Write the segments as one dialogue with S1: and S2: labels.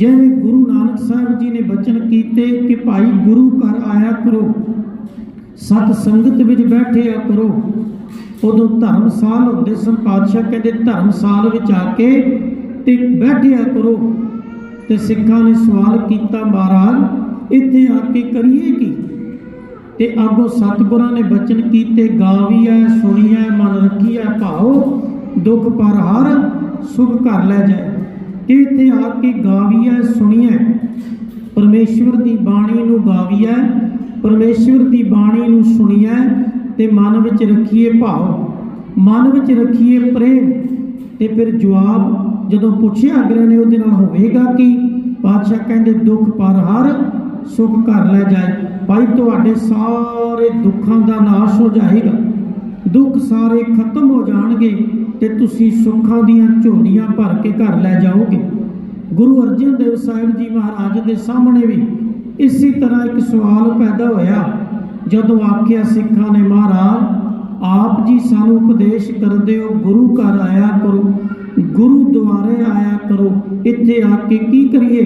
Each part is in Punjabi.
S1: ਜਿਵੇਂ ਗੁਰੂ ਨਾਨਕ ਸਾਹਿਬ ਜੀ ਨੇ ਬਚਨ ਕੀਤੇ ਕਿ ਭਾਈ ਗੁਰੂ ਘਰ ਆਇਆ ਕਰੋ, ਸਤ ਸੰਗਤ ਵਿੱਚ ਬੈਠਿਆ ਕਰੋ, ਉਦੋਂ ਧਰਮਸਾਲ ਹੁੰਦੇ ਸਨ, ਪਾਤਸ਼ਾਹ ਕਹਿੰਦੇ ਧਰਮਸਾਲ ਵਿੱਚ ਆ ਕੇ ਤੇ ਬੈਠਿਆ ਕਰੋ। ਤੇ ਸਿੱਖਾਂ ਨੇ ਸਵਾਲ ਕੀਤਾ, ਮਹਾਰਾਜ, ਇੱਥੇ ਆ ਕੇ ਕਰੀਏ ਕੀ? ਤੇ ਅੱਗੋਂ ਸਤਿਗੁਰਾਂ ਨੇ ਬਚਨ ਕੀਤੇ, ਗਾਵੀਐ, ਸੁਣੀਐ, ਮਨ ਰੱਖੀਐ, ਭਾਉ, ਦੁੱਖ ਪਰ ਹਰ ਸੁਖ ਘਰ ਲੈ ਜਾਏ। ਕਿ ਇੱਥੇ ਆ ਕੇ ਗਾਵੀਐ ਸੁਣੀਐ ਪਰਮੇਸ਼ਵਰ ਦੀ ਬਾਣੀ ਨੂੰ ਗਾਵੀਐ ਪਰਮੇਸ਼ਵਰ ਦੀ ਬਾਣੀ ਨੂੰ ਸੁਣੀਐ ਤੇ ਮਨ ਵਿੱਚ ਰੱਖੀਏ ਭਾਵ। ਮਨ ਵਿੱਚ ਰੱਖੀਏ ਪ੍ਰੇਮ ਤੇ ਫਿਰ ਜਵਾਬ, ਜਦੋਂ ਪੁੱਛਿਆ ਅਗਲੇ ਨੇ ਉਹਦੇ ਨਾਲ ਹੋਵੇਗਾ ਕਿ? ਪਾਤਸ਼ਾਹ ਕਹਿੰਦੇ, ਦੁੱਖ ਪਰ ਹਰ ਸੁਖ ਕਰ ਲੈ ਜਾਏ। ਭਾਈ, ਤੁਹਾਡੇ ਸਾਰੇ ਦੁੱਖਾਂ ਦਾ ਨਾਸ਼ ਹੋ ਜਾਏਗਾ। ਦੁੱਖ ਸਾਰੇ ਖਤਮ ਹੋ ਜਾਣਗੇ ਤੇ ਤੁਸੀਂ ਸੁੱਖਾਂ ਦੀਆਂ ਝੋਲੀਆਂ ਭਰ ਕੇ ਘਰ ਲੈ ਜਾਓਗੇ। ਗੁਰੂ ਅਰਜਨ ਦੇਵ ਸਾਹਿਬ ਜੀ ਮਹਾਰਾਜ ਦੇ ਸਾਹਮਣੇ ਵੀ ਇਸੇ ਤਰ੍ਹਾਂ ਇੱਕ ਸਵਾਲ ਪੈਦਾ ਹੋਇਆ। ਜਦੋਂ ਆਖਿਆ ਸਿੱਖਾਂ ਨੇ, ਮਹਾਰਾਜ, ਆਪ ਜੀ ਸਾਨੂੰ ਉਪਦੇਸ਼ ਕਰਦੇ ਹੋ, ਗੁਰੂ ਘਰ ਆਇਆ ਕਰੋ, ਗੁਰੂ ਦੁਆਰੇ ਆਇਆ ਕਰੋ, ਇੱਥੇ ਆ ਕੇ ਕੀ ਕਰੀਏ?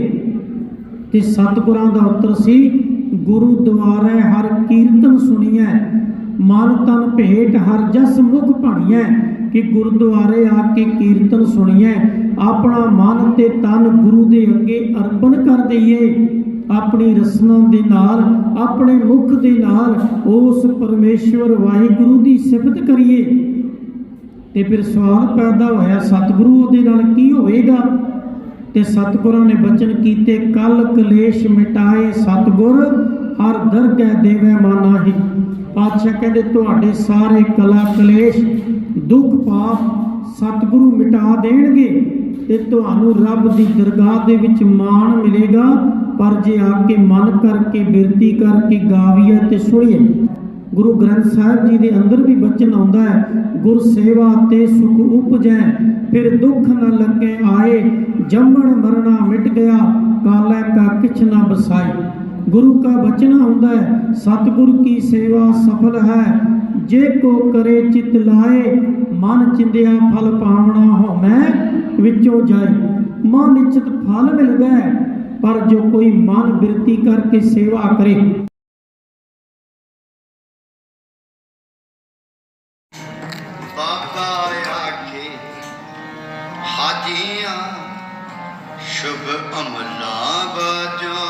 S1: ਤੇ ਸਤਿਗੁਰਾਂ ਦਾ ਉੱਤਰ ਸੀ, ਗੁਰੂ ਦੁਆਰੇ ਹਰ ਕੀਰਤਨ ਮਨ ਤਨ ਭੇਟ ਹਰ ਜਸ ਮੁਖ ਭਣੀਐ, ਕਿ ਗੁਰਦੁਆਰੇ ਆ ਕੇ ਕੀਰਤਨ ਸੁਣੀਐ। ਆਪਣਾ ਮਨ ਤੇ ਤਨ ਗੁਰੂ ਦੇ ਅੱਗੇ ਅਰਪਣ ਕਰ ਦਈਏ। ਆਪਣੀ ਰਸਨਾ ਦੇ ਨਾਲ, ਆਪਣੇ ਮੁਖ ਦੇ ਨਾਲ ਉਸ ਪਰਮੇਸ਼ਵਰ ਵਾਹਿਗੁਰੂ ਦੀ ਸਿਫਤ ਕਰੀਏ। ਤੇ ਫਿਰ ਸਵਾਲ ਪੈਦਾ ਹੋਇਆ, ਸਤਿਗੁਰੂ ਉਹਦੇ ਨਾਲ ਕੀ ਹੋਵੇਗਾ ਤੇ ਸਤਿਗੁਰਾਂ ਨੇ ਬਚਨ ਕੀਤੇ, ਕਲ ਕਲੇਸ਼ ਮਿਟਾਏ ਸਤਿਗੁਰ, ਹਰ ਦਰਗਹਿ ਦੇਵੇ ਮਾਨਾਹੀ। ਪਾਤਸ਼ਾਹ ਕਹਿੰਦੇ, ਤੁਹਾਡੇ ਸਾਰੇ ਕਲਾ ਕਲੇਸ਼, ਦੁੱਖ ਪਾਪ ਸਤਿਗੁਰੂ ਮਿਟਾ ਦੇਣਗੇ ਤੇ ਤੁਹਾਨੂੰ ਰੱਬ ਦੀ ਦਰਗਾਹ ਦੇ ਵਿੱਚ ਮਾਣ ਮਿਲੇਗਾ। ਪਰ ਜੇ ਆ ਕੇ ਮਨ ਕਰਕੇ, ਬਿਰਤੀ ਕਰਕੇ ਗਾਵੀਏ ਤੇ ਸੁਣੀਏ। ਗੁਰੂ ਗ੍ਰੰਥ ਸਾਹਿਬ ਜੀ ਦੇ ਅੰਦਰ ਵੀ ਬਚਨ ਆਉਂਦਾ ਹੈ, ਗੁਰ ਸੇਵਾ ਤੇ ਸੁਖ ਉਪਜੈ, ਫਿਰ ਦੁੱਖ ਨਾ ਲੱਗੇ ਆਏ, ਜੰਮਣ ਮਰਨਾ ਮਿਟ ਗਿਆ, ਕਾਲਾ ਕਾ ਕਿਛ ਨਾ ਬਸਾਈ ਗੁਰੂ ਕਾ ਬਚਨ ਆਉਂਦਾ ਹੈ, ਸਤਿਗੁਰ ਕੀ ਸੇਵਾ ਸਫਲ ਹੈ। ਜੇ ਕੋ ਕਰੇ ਚਿਤ ਲਾਏ, ਮਨ ਚਿੰਦਿਆ ਫਲ ਪਾਵਣਾ ਹੋ, ਮੈਂ ਵਿੱਚੋਂ ਜਾਈ ਮਨ ਨਿਚਿਤ ਫਲ ਮਿਲਦਾ ਹੈ, ਪਰ ਜੋ ਕੋਈ ਮਨ ਬਿਰਤੀ ਕਰਕੇ ਸੇਵਾ ਕਰੇ।
S2: ਬਾਬਾ ਆਖੇ, ਹਾਜੀਆਂ, ਸ਼ੁਭ ਅਮਲਾ ਬਾਜੋ।